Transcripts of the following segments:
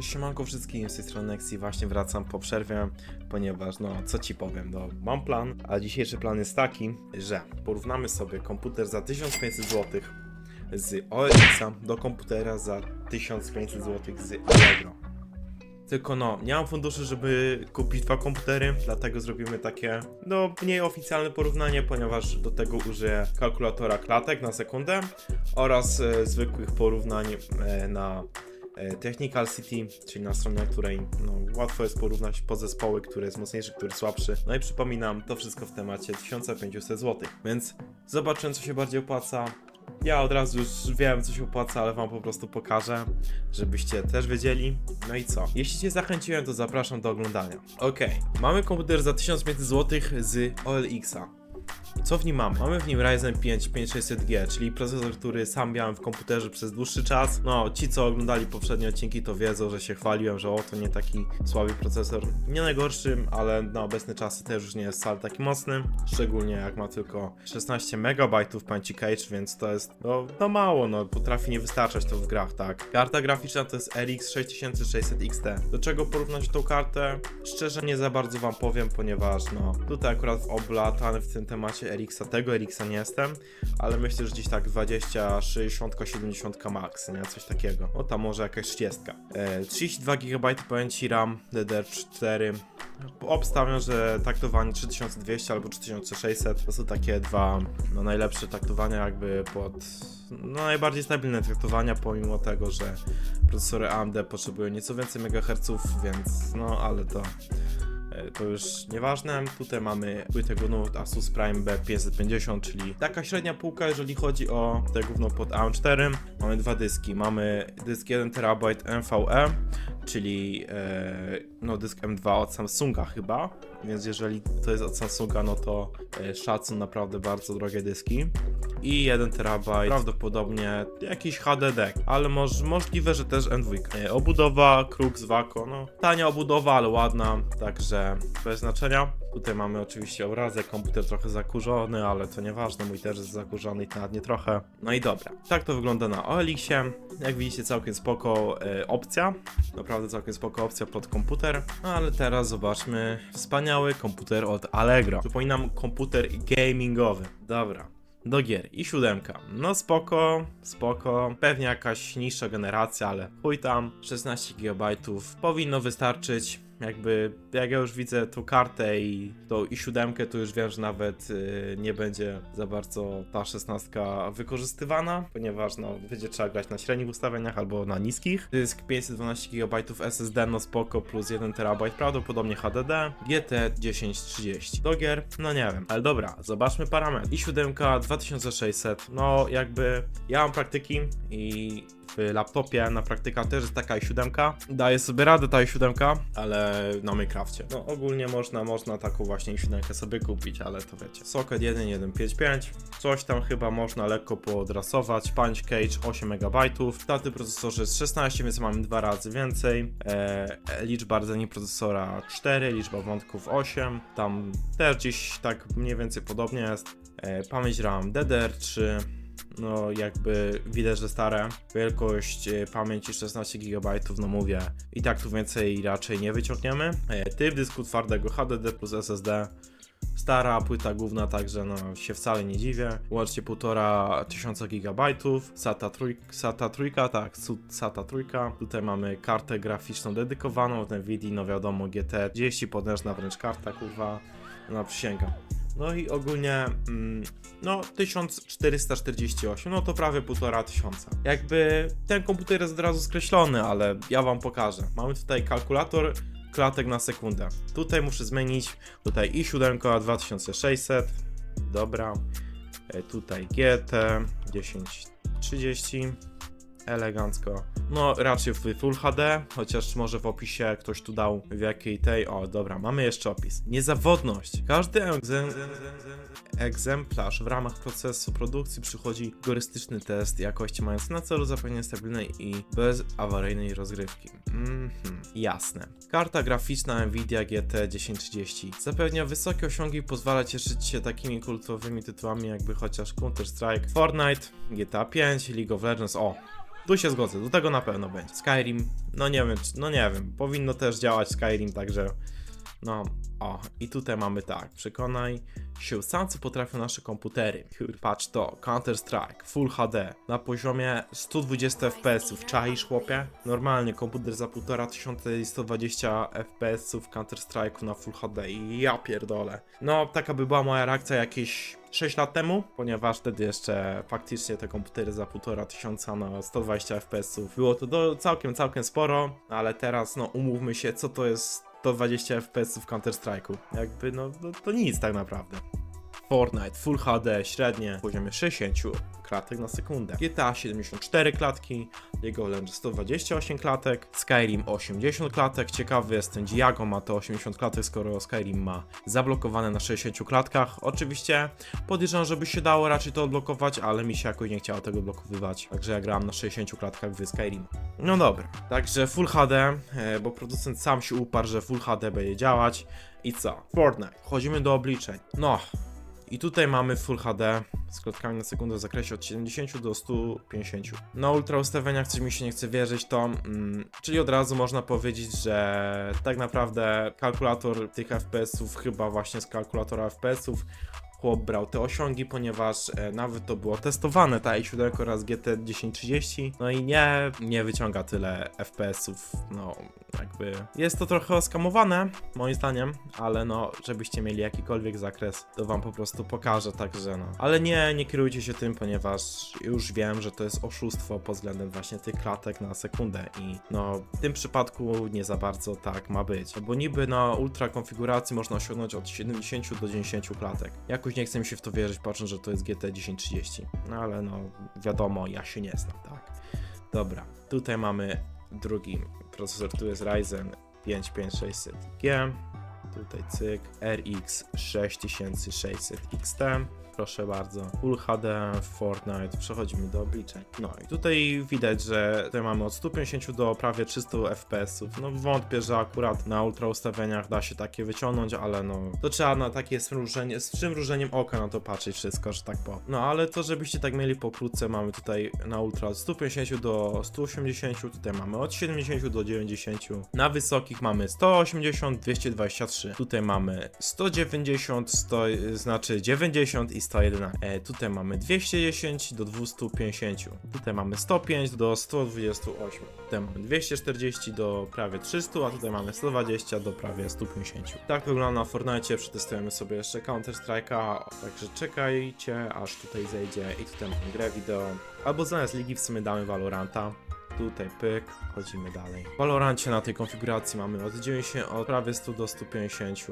Siemanko wszystkim, z tej strony Nexi, właśnie wracam po przerwie, ponieważ no, co ci powiem, no, mam plan, a dzisiejszy plan jest taki, że porównamy sobie komputer za 1500 zł z OLX-a do komputera za 1500 zł z Allegro. Tylko no, nie mam funduszy, żeby kupić dwa komputery, dlatego zrobimy takie, no, mniej oficjalne porównanie, ponieważ do tego użyję kalkulatora klatek na sekundę oraz e, zwykłych porównań e, na Technical City, czyli na stronie, na której no, łatwo jest porównać podzespoły, który jest mocniejszy, który słabszy. No i przypominam, to wszystko w temacie 1500 zł. Więc zobaczymy, co się bardziej opłaca. Ja od razu już wiem, co się opłaca, ale wam po prostu pokażę, żebyście też wiedzieli. No i co? Jeśli cię zachęciłem, to zapraszam do oglądania. Okej, mamy komputer za 1500 zł z OLX-a. Co w nim mamy? Mamy w nim Ryzen 5 5600G, czyli procesor, który sam miałem w komputerze przez dłuższy czas. No, ci co oglądali poprzednie odcinki to wiedzą, że się chwaliłem, że o, to nie taki słaby procesor. Nie najgorszy, ale na obecne czasy też już nie jest wcale taki mocny. Szczególnie jak ma tylko 16 MB pamięci cache, więc to jest no, no mało, no potrafi nie wystarczać to w grach, tak. Karta graficzna to jest RX 6600 XT. Do czego porównać tą kartę? Szczerze nie za bardzo wam powiem, ponieważ no tutaj akurat oblatany w tym temacie RX-a, tego RX-a nie jestem, ale myślę, że gdzieś tak 20, 60, 70 max, nie? Coś takiego. O tam może jakaś 30. E, 32 GB pamięci RAM DDR4. Obstawiam, że taktowanie 3200 albo 3600 to są takie dwa no, najlepsze taktowania jakby pod no, najbardziej stabilne taktowania pomimo tego, że procesory AMD potrzebują nieco więcej MHz, więc no ale to to już nieważne. Tutaj mamy płytę gówno Asus Prime B550, czyli taka średnia półka, jeżeli chodzi o te gówno pod AM4. Mamy dwa dyski. Mamy dysk 1 TB NVE, czyli e, no dysk M2 od Samsunga chyba, więc jeżeli to jest od Samsunga, no to e, szacun naprawdę bardzo drogie dyski. I 1 TB, prawdopodobnie jakiś HDD, ale moż, możliwe, że też M2. E, obudowa Krux Waco, no tania obudowa, ale ładna, także bez znaczenia. Tutaj mamy oczywiście obrazek, komputer trochę zakurzony, ale to nieważne, mój też jest zakurzony i nawet nie trochę. No i dobra, tak to wygląda na OLX-ie. Jak widzicie, całkiem spoko e, opcja, naprawdę całkiem spoko opcja pod komputer. No ale teraz zobaczmy wspaniały komputer od Allegro. Przypominam, komputer gamingowy. Dobra, do gier i siódemka. No spoko, spoko. Pewnie jakaś niższa generacja, ale chuj tam. 16 GB powinno wystarczyć. Jakby, jak ja już widzę tą kartę i tą i siódemkę, to już wiem, że nawet y, nie będzie za bardzo ta 16 wykorzystywana, ponieważ no, będzie trzeba grać na średnich ustawieniach albo na niskich. Dysk 512 GB SSD, no spoko, plus 1 TB, prawdopodobnie HDD, GT 1030. Do gier, no nie wiem, ale dobra, zobaczmy parametry. I siódemka 2600, no jakby ja mam praktyki i laptopie na praktyka też jest taka i7. Daje sobie radę ta i7, ale na Minecrafcie. No ogólnie można, można taką właśnie i7 sobie kupić, ale to wiecie. Socket 1155, coś tam chyba można lekko podrasować. Punch Cage 8 MB, daty procesorze jest 16, więc mamy dwa razy więcej. E, liczba rdzeni procesora 4, liczba wątków 8. Tam też gdzieś tak mniej więcej podobnie jest. E, pamięć RAM DDR3, no jakby widać, że stare. Wielkość e, pamięci 16 GB, no mówię, i tak tu więcej raczej nie wyciągniemy. E, Typ dysku twardego HDD plus SSD. Stara płyta główna, także no się wcale nie dziwię. Łącznie 1500 GB. SATA, SATA trójka, tak, SATA trójka. Tutaj mamy kartę graficzną dedykowaną od Nvidia, no wiadomo GT 30, potężna wręcz karta, kurwa, no przysięgam. No i ogólnie, mm, no 1448, no to prawie półtora tysiąca. Jakby ten komputer jest od razu skreślony, ale ja wam pokażę. Mamy tutaj kalkulator klatek na sekundę. Tutaj muszę zmienić, tutaj i 7 2600, dobra. E, Tutaj GT 1030, elegancko. No raczej w Full HD, chociaż może w opisie ktoś tu dał w jakiej tej. O, dobra, mamy jeszcze opis. Niezawodność. Każdy egzem... egzemplarz w ramach procesu produkcji przychodzi rygorystyczny test jakości mający na celu zapewnienie stabilnej i bezawaryjnej rozgrywki. Mhm, jasne. Karta graficzna Nvidia GT 1030 zapewnia wysokie osiągi i pozwala cieszyć się takimi kultowymi tytułami jakby chociaż Counter-Strike, Fortnite, GTA 5, League of Legends. O, Tu się zgodzę, do tego na pewno będzie. Skyrim, no nie wiem, no nie wiem, powinno też działać Skyrim, także no, o, i tutaj mamy tak, przekonaj się sam, co potrafią nasze komputery. Patrz to, Counter-Strike, Full HD, na poziomie 120 fps, czaisz chłopie? Normalnie, komputer za 1500 i 120 fps Counter-Strike'u na Full HD ja pierdolę. No, taka by była moja reakcja jakieś 6 lat temu, ponieważ wtedy jeszcze faktycznie te komputery za 1500 na 120 fps było to do, całkiem, całkiem sporo, ale teraz, no umówmy się, co to jest 120 fps w Counter-Strike'u. Jakby, no, no to nic tak naprawdę. Fortnite Full HD średnie w poziomie 60 klatek na sekundę. GTA 74 klatki, of Legends 128 klatek, Skyrim 80 klatek. Ciekawy jestem, Diago ma to 80 klatek, skoro Skyrim ma zablokowane na 60 klatkach. Oczywiście podejrzewam, żeby się dało raczej to odblokować, ale mi się jakoś nie chciało tego odblokowywać. Także ja grałem na 60 klatkach w Skyrim. No dobra, także Full HD, e, bo producent sam się uparł, że Full HD będzie działać. I co? Fortnite. Wchodzimy do obliczeń. No, i tutaj mamy Full HD z klatkami na sekundę w zakresie od 70 do 150. Na ultra ustawieniach coś mi się nie chce wierzyć to, mm, czyli od razu można powiedzieć, że tak naprawdę kalkulator tych FPS-ów chyba właśnie z kalkulatora FPS-ów chłop brał te osiągi, ponieważ e, nawet to było testowane, ta i7 oraz GT 1030, no i nie, nie wyciąga tyle FPS-ów, no jakby jest to trochę oskamowane, moim zdaniem, ale no, żebyście mieli jakikolwiek zakres, to wam po prostu pokażę, także no. Ale nie, nie kierujcie się tym, ponieważ już wiem, że to jest oszustwo pod względem właśnie tych klatek na sekundę i no, w tym przypadku nie za bardzo tak ma być, bo niby na ultra konfiguracji można osiągnąć od 70 do 90 klatek. Nie chcę mi się w to wierzyć, patrząc, że to jest GT 1030, no ale no, wiadomo, ja się nie znam, tak. Dobra, tutaj mamy drugi procesor, tu jest Ryzen 55600G, tutaj cyk, RX 6600 XT, proszę bardzo, Full HD, Fortnite, przechodzimy do obliczeń. No i tutaj widać, że tutaj mamy od 150 do prawie 300 FPS-ów, no wątpię, że akurat na ultra ustawieniach da się takie wyciągnąć, ale no, to trzeba na takie smrużenie, z przymrużeniem oka na to patrzeć wszystko, że tak powiem. No ale to, żebyście tak mieli pokrótce, mamy tutaj na ultra od 150 do 180, tutaj mamy od 70 do 90, na wysokich mamy 180, 223, tutaj mamy 190, 100, znaczy 90 i 111. E, tutaj mamy 210 do 250, tutaj mamy 105 do 128, tutaj mamy 240 do prawie 300, a tutaj mamy 120 do prawie 150. Tak wygląda na Fortnite, przetestujemy sobie jeszcze Counter Strike'a, także czekajcie aż tutaj zejdzie i tutaj mamy grę wideo, albo zamiast ligi w sumie damy Valoranta. Tutaj pyk, chodzimy dalej. W Valorancie na tej konfiguracji mamy od 90, od prawie 100 do 150.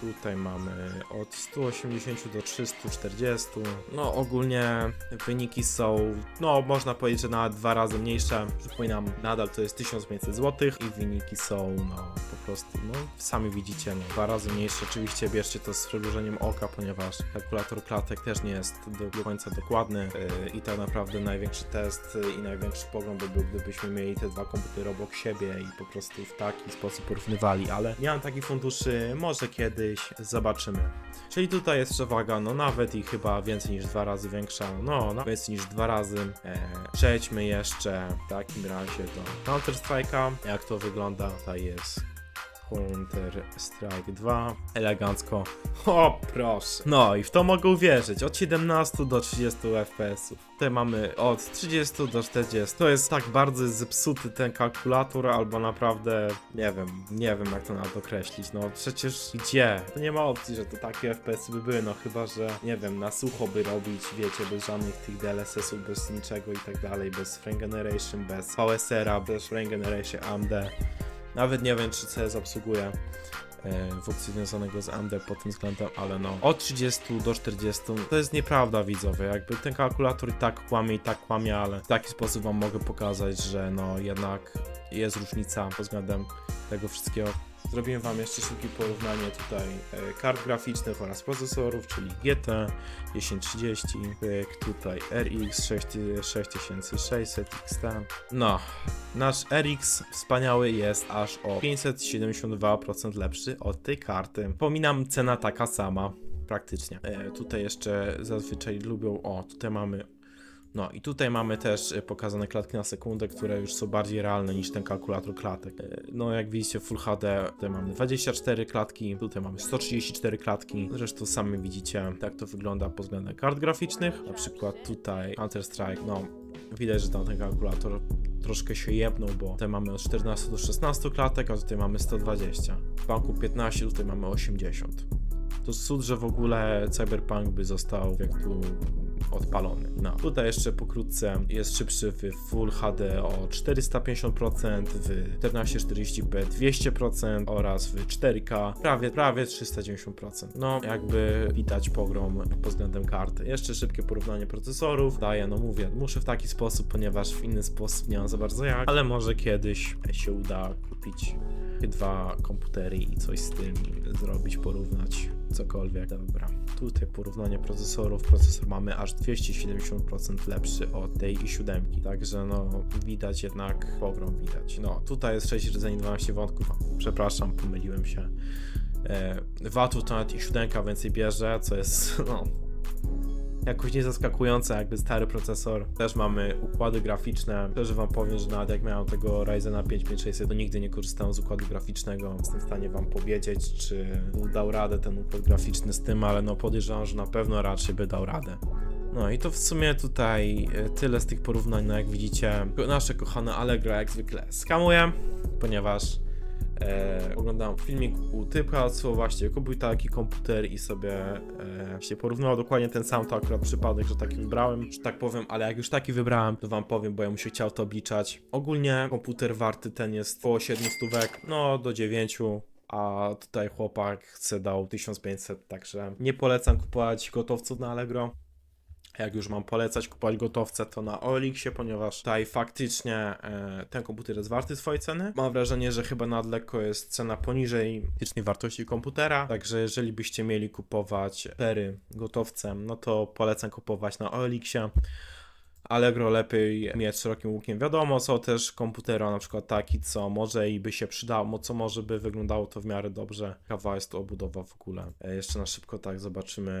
Tutaj mamy od 180 do 340. No ogólnie wyniki są, no można powiedzieć, że nawet dwa razy mniejsze. Przypominam, nadal to jest 1500 zł i wyniki są no po prostu, no sami widzicie, no dwa razy mniejsze. Oczywiście bierzcie to z przymrużeniem oka, ponieważ kalkulator klatek też nie jest do, końca dokładny yy, i tak naprawdę największy test i największy pogląd by był, gdybyśmy mieli te dwa komputery obok siebie i po prostu w taki sposób porównywali, ale nie mam takich funduszy, może kiedyś zobaczymy. Czyli tutaj jest przewaga, no nawet i chyba więcej niż dwa razy większa, no nawet więcej niż dwa razy. E, przejdźmy jeszcze w takim razie do Counter Strike'a, jak to wygląda, tutaj jest Counter Strike 2, elegancko, o proszę. No i w to mogę uwierzyć, od 17 do 30 FPS-ów. Tutaj mamy od 30 do 40. To jest tak bardzo zepsuty ten kalkulator, albo naprawdę, nie wiem, nie wiem jak to nawet określić. No przecież gdzie? To nie ma opcji, że to takie FPS-y by były, no chyba, że nie wiem, na sucho by robić, wiecie, bez żadnych tych DLSS-ów, bez niczego i tak dalej, bez frame generation, bez VSR-a, bez frame generation AMD. Nawet nie wiem, czy CS obsługuje e, funkcji związanego z AMD pod tym względem, ale no od 30 do 40 to jest nieprawda widzowie, jakby ten kalkulator i tak kłamie i tak kłamie, ale w taki sposób wam mogę pokazać, że no jednak jest różnica pod względem tego wszystkiego. Zrobiłem wam jeszcze szybkie porównanie tutaj e, kart graficznych oraz procesorów, czyli GT 1030, pyk, tutaj RX 6600 XT. No, nasz RX wspaniały jest aż o 572% lepszy od tej karty. Pominam cena taka sama, praktycznie. E, tutaj jeszcze zazwyczaj lubią, o tutaj mamy No i tutaj mamy też e, pokazane klatki na sekundę, które już są bardziej realne niż ten kalkulator klatek. E, No jak widzicie Full HD, tutaj mamy 24 klatki, tutaj mamy 134 klatki. Zresztą sami widzicie jak to wygląda pod względem kart graficznych. Na przykład tutaj Counter Strike, no widać, że tam ten kalkulator troszkę się jebnął, bo tutaj mamy od 14 do 16 klatek, a tutaj mamy 120. W banku 15, tutaj mamy 80. To cud, że w ogóle Cyberpunk by został jak tu odpalony. No, tutaj jeszcze pokrótce jest szybszy w Full HD o 450%, w 1440p 200% oraz w 4K prawie, prawie 390%. No, jakby widać pogrom pod względem kart. Jeszcze szybkie porównanie procesorów daje, no mówię, muszę w taki sposób, ponieważ w inny sposób nie mam za bardzo jak, ale może kiedyś się uda kupić dwa komputery i coś z tym zrobić, porównać, cokolwiek. Dobra, tutaj porównanie procesorów. Procesor mamy aż 270% lepszy od tej i7, także no widać jednak, pogrom widać. No, tutaj jest 6 rdzeni 12 wątków, przepraszam, pomyliłem się. E, watów to nawet i7 więcej bierze, co jest, no, jakoś nie zaskakujące, jakby stary procesor. Też mamy układy graficzne. Szczerze wam powiem, że nawet jak miałem tego Ryzena 5500, to nigdy nie korzystałem z układu graficznego. Jestem w stanie wam powiedzieć, czy dał radę ten układ graficzny z tym, ale no podejrzewam, że na pewno raczej by dał radę. No i to w sumie tutaj e, tyle z tych porównań, no jak widzicie, nasze kochane Allegro jak zwykle skamuje, ponieważ e, oglądałem filmik u typka, co właśnie kupił taki komputer i sobie e, się porównał dokładnie ten sam, to akurat przypadek, że taki wybrałem, że tak powiem, ale jak już taki wybrałem, to wam powiem, bo ja mu się chciał to obliczać. Ogólnie komputer warty ten jest około 7 stówek, no do 9, a tutaj chłopak chce dał 1500, także nie polecam kupować gotowców na Allegro. Jak już mam polecać kupować gotowce, to na OLX-ie, ponieważ tutaj faktycznie e, ten komputer jest warty swojej ceny. Mam wrażenie, że chyba nad lekko jest cena poniżej faktycznej wartości komputera. Także jeżeli byście mieli kupować pery gotowcem, no to polecam kupować na OLX-ie. Allegro lepiej mieć szerokim łukiem. Wiadomo, są też komputery, na przykład taki, co może i by się przydało, co może by wyglądało to w miarę dobrze. Kawa jest to obudowa w ogóle. E, jeszcze na szybko tak zobaczymy.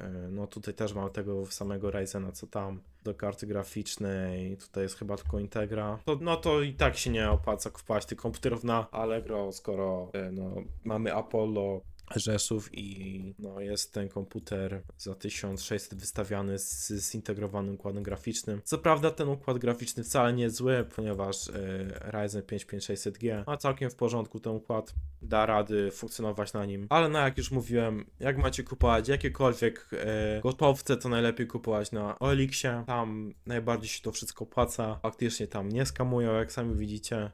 e, No tutaj też mamy tego samego Ryzena, co tam. Do karty graficznej, tutaj jest chyba tylko Integra. To, no to i tak się nie opłaca kupować tych komputerów na Allegro, skoro e, no, mamy Apollo, Rzeszów i no, jest ten komputer za 1600 wystawiany z zintegrowanym układem graficznym. Co prawda ten układ graficzny wcale nie jest zły, ponieważ y, Ryzen 5600G ma całkiem w porządku ten układ, da rady funkcjonować na nim. Ale no jak już mówiłem, jak macie kupować jakiekolwiek y, gotowce, to najlepiej kupować na OLX-ie. Tam najbardziej się to wszystko opłaca. Faktycznie tam nie skamują, jak sami widzicie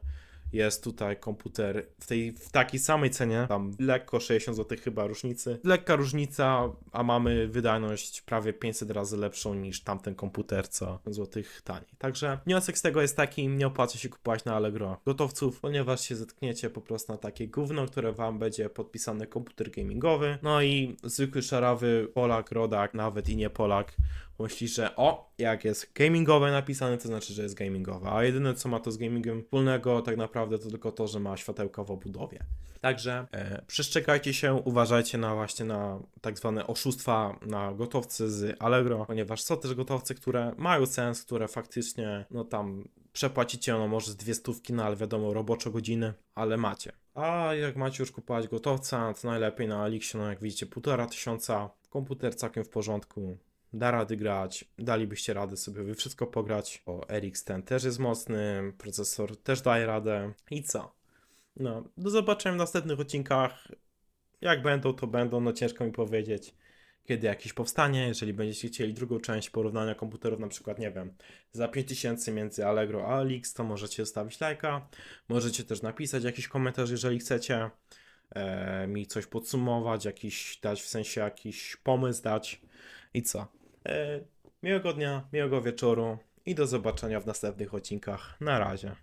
jest tutaj komputer w tej w takiej samej cenie, tam lekko 60 zł chyba różnicy. Lekka różnica, a mamy wydajność prawie 500 razy lepszą niż tamten komputer, co złotych taniej. Także wniosek z tego jest taki, nie opłaca się kupować na Allegro gotowców, ponieważ się zetkniecie po prostu na takie gówno, które wam będzie podpisany komputer gamingowy. No i zwykły szarawy Polak, rodak, nawet i nie Polak myśli, że o, jak jest gamingowe napisane, to znaczy, że jest gamingowe, a jedyne co ma to z gamingiem wspólnego tak naprawdę to tylko to, że ma światełka w obudowie. Także e, przestrzegajcie się, uważajcie na właśnie na tak zwane oszustwa na gotowce z Allegro, ponieważ są też gotowce, które mają sens, które faktycznie, no tam przepłacicie no może z dwie stówki, no ale wiadomo, robocze godziny, ale macie. A jak macie już kupować gotowca, to najlepiej na Alixie, no jak widzicie, półtora tysiąca, komputer całkiem w porządku, da rady grać, dalibyście radę sobie wy wszystko pograć, bo RX ten też jest mocny, procesor też daje radę i co? No, do zobaczenia w następnych odcinkach. Jak będą, to będą, no ciężko mi powiedzieć, kiedy jakiś powstanie. Jeżeli będziecie chcieli drugą część porównania komputerów, na przykład, nie wiem, za 5000 między Allegro a Alix, to możecie zostawić lajka. Możecie też napisać jakiś komentarz, jeżeli chcecie e, mi coś podsumować, jakiś dać, w sensie jakiś pomysł dać. I co? E, miłego dnia, miłego wieczoru i do zobaczenia w następnych odcinkach. Na razie.